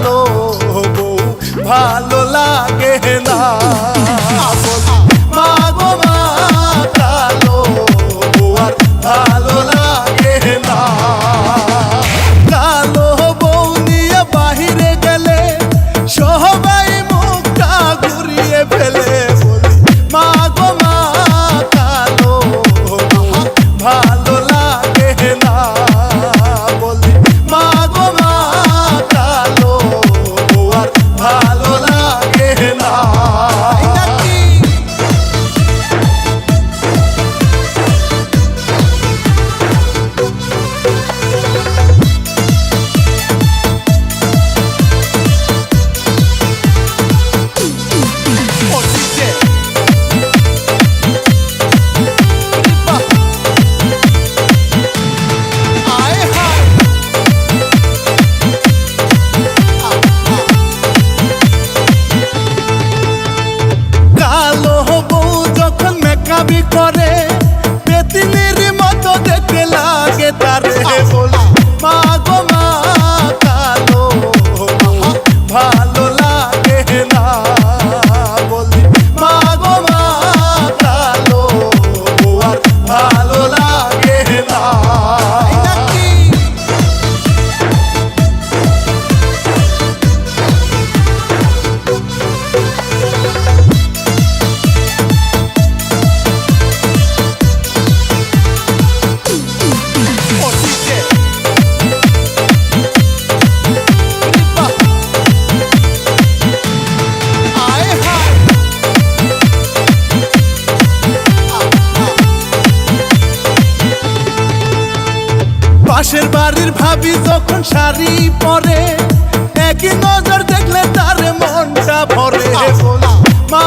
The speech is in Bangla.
Cuando পাশের বাড়ির ভাবি যখন শাড়ি পরে একই নজর দেখলে তার মনটা ভরে। মা